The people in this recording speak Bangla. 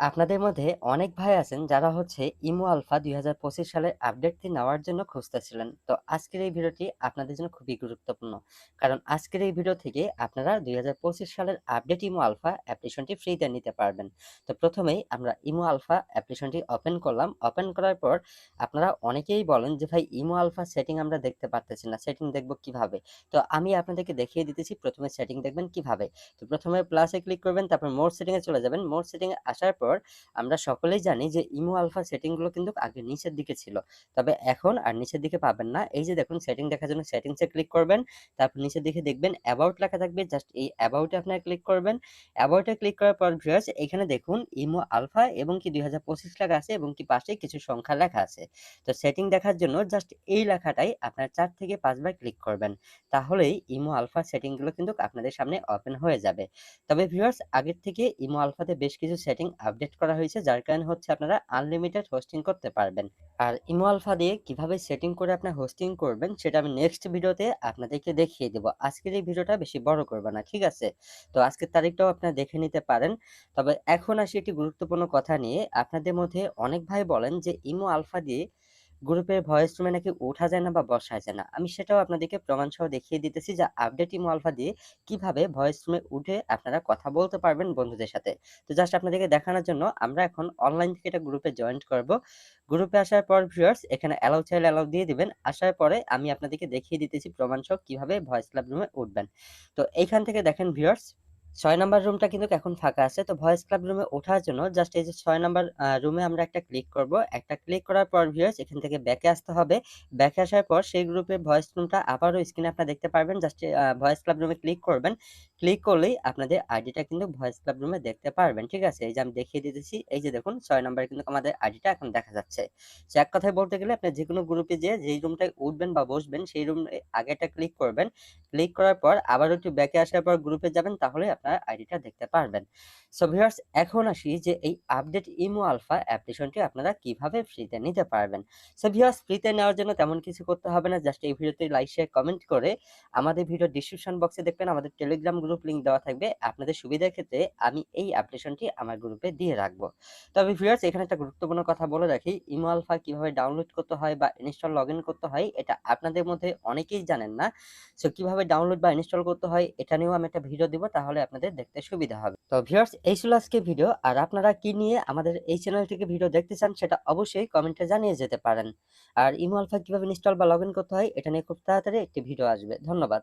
আপনাদের মধ্যে অনেক ভাই আছেন যারা হচ্ছে ইমো আলফা ২০২৫ সালের আপডেটটি নেওয়ার জন্য খুঁজতেছিলেন। তো আজকের এই ভিডিওটি আপনাদের জন্য খুবই গুরুত্বপূর্ণ। কারণ আজকের এই ভিডিও থেকে আপনারা ২০২৫ সালের আপডেট ইমো আলফা অ্যাপ্লিকেশনটি ফ্রিতে নিতে পারবেন। তো প্রথমেই আমরা ইমো আলফা অ্যাপ্লিকেশনটি ওপেন করলাম। ওপেন করার পর আপনারা অনেকেই বলেন যে, ভাই, ইমো আলফা সেটিং আমরা দেখতে পারতেছি না। সেটিং দেখব কীভাবে? তো আমি আপনাদেরকে দেখিয়ে দিতেছি প্রথমে সেটিং দেখবেন কীভাবে। তো প্রথমে প্লাসে ক্লিক করবেন, তারপর মোর সেটিং এ চলে যাবেন। মোর সেটিং এ আসার পর আমরা সকলেই জানি যে ইমো আলফা সেটিংগুলো কিন্তু আগে নিচের দিকে ছিল। তবে এখন আর নিচের দিকে পাবেন না। এই যে দেখুন, সেটিং দেখার জন্য সেটিংস ক্লিক করবেন। তারপর নিচের দিকে দেখবেন অ্যাবাউট লেখা থাকবে। জাস্ট এই অ্যাবাউট আপনারা ক্লিক করবেন। অ্যাবাউট ক্লিক করার পর ভিউয়ার্স এখানে দেখুন ইমো আলফা এবং কি ২০২৫ লেখা আছে এবং কি পাশে কিছু সংখ্যা লেখা আছে। তো সেটিং দেখার জন্য জাস্ট এই লেখাটাই আপনারা চার থেকে ৫ বার ক্লিক করবেন। তাহলেই ইমো আলফা সেটিংগুলো কিন্তু আপনাদের সামনে ওপেন হয়ে যাবে। তবে ভিউয়ার্স আগের থেকে ইমো আলফাতে বেশ কিছু সেটিং আপডেট করা হয়েছে, যার কারণে হচ্ছে আপনারা আনলিমিটেড হোস্টিং করতে পারবেন। আর ইমো আলফা দিয়ে কীভাবে সেটিং করে আপনার হোস্টিং করবেন, সেটা আমি নেক্সট ভিডিওতে আপনাদেরকে দেখিয়ে দেব। আজকের এই ভিডিওটা বেশি বড় করবে না। ঠিক আছে? তো আজকের তারিখটাও আপনারা দেখে নিতে পারেন। তবে এখন আসি একটি গুরুত্বপূর্ণ কথা নিয়ে। আপনাদের মধ্যে অনেক ভাই বলেন যে ইমো আলফা দিয়ে গ্রুপের ভয়েস রুমে নাকি ওঠা যায় না বা বসায় যায় না। আমি সেটাও আপনাদেরকে প্রমাণ সহ দেখিয়ে দিতেছি যে আপডেট ইমো আলফা দিয়ে কীভাবে ভয়েস রুমে উঠে আপনারা কথা বলতে পারবেন বন্ধুদের সাথে। তো জাস্ট আপনাদেরকে দেখানোর জন্য আমরা এখন অনলাইন থেকে এটা গ্রুপে জয়েন্ট করব। গ্রুপে আসার পর ভিউয়ার্স এখানে অ্যালাউ চাইলে অ্যালাউ দিয়ে দিবেন। আসার পরে আমি আপনাদেরকে দেখিয়ে দিতেছি প্রমাণ সহ কীভাবে ভয়েস ক্লাব রুমে উঠবেন। তো এইখান থেকে দেখেন ভিউয়ার্স ৬ নাম্বার রুমটা কিন্তু এখন ফাঁকা আছে। তো ভয়েস ক্লাব রুমে ওঠার জন্য জাস্ট এই যে ৬ নাম্বার রুমে আমরা একটা ক্লিক করব। একটা ক্লিক করার পর ভিউয়ার্স এখান থেকে ব্যাকে আসতে হবে। ব্যাকে আসার পর সেই গ্রুপের ভয়েস রুমটা আবারও স্ক্রিনে আপনারা দেখতে পারবেন। জাস্ট ভয়েস ক্লাব রুমে ক্লিক করবেন। ক্লিক করলেই আপনাদের আইডিটা কিন্তু ভয়েস ক্লাব রুমে দেখতে পারবেন। ঠিক আছে? এই যে আমি দেখিয়ে দিতেছি। এই যে দেখুন, ছয় নাম্বারে কিন্তু আমাদের আইডিটা এখন দেখা যাচ্ছে। সো এক কথায় বলতে গেলে আপনি যেকোনো গ্রুপে যেয়ে যেই রুমটায় উঠবেন বা বসবেন, সেই রুমে আগে একটা ক্লিক করবেন। ক্লিক করার পর আবারও একটু ব্যাকে আসার পর গ্রুপে যাবেন, তাহলে আপনারা আইডিটা দেখতে পারবেন। সো ভিউয়ার্স এখন আসি যে এই আপডেট ইমো আলফা অ্যাপ্লিকেশনটি আপনারা কীভাবে ফ্রিতে নিতে পারবেন। সো ভিউয়ার্স ফ্রিতে নেওয়ার জন্য তেমন কিছু করতে হবে না। জাস্ট এই ভিডিওতে লাইক, শেয়ার, কমেন্ট করে আমাদের ভিডিওর ডেসক্রিপশন বক্সে দেখবেন আমাদের টেলিগ্রাম গ্রুপ লিংক দেওয়া থাকবে। আপনাদের সুবিধার ক্ষেত্রে আমি এই অ্যাপ্লিকেশনটি আমার গ্রুপে দিয়ে রাখব। তবে ভিউয়ার্স এখানে একটা গুরুত্বপূর্ণ কথা বলে রাখি। ইমো আলফা কীভাবে ডাউনলোড করতে হয় বা ইনস্টল লগইন করতে হয় এটা আপনাদের মধ্যে অনেকেই জানেন না। সো কীভাবে ডাউনলোড বা ইনস্টল করতে হয় এটা নিয়েও আমি একটা ভিডিও দিব তাহলে আপনাদের দেখতে সুবিধা হবে। তো ভিউয়ার্স এই ছিল আজকে ভিডিও। আর আপনারা কি নিয়ে আমাদের এই চ্যানেল থেকে ভিডিও দেখতে চান সেটা অবশ্যই কমেন্টে জানিয়ে যেতে পারেন। আর ইমো আলফা কীভাবে ইনস্টল বা লগ করতে হয়, এটা নিয়ে খুব তাড়াতাড়ি একটি ভিডিও আসবে। ধন্যবাদ।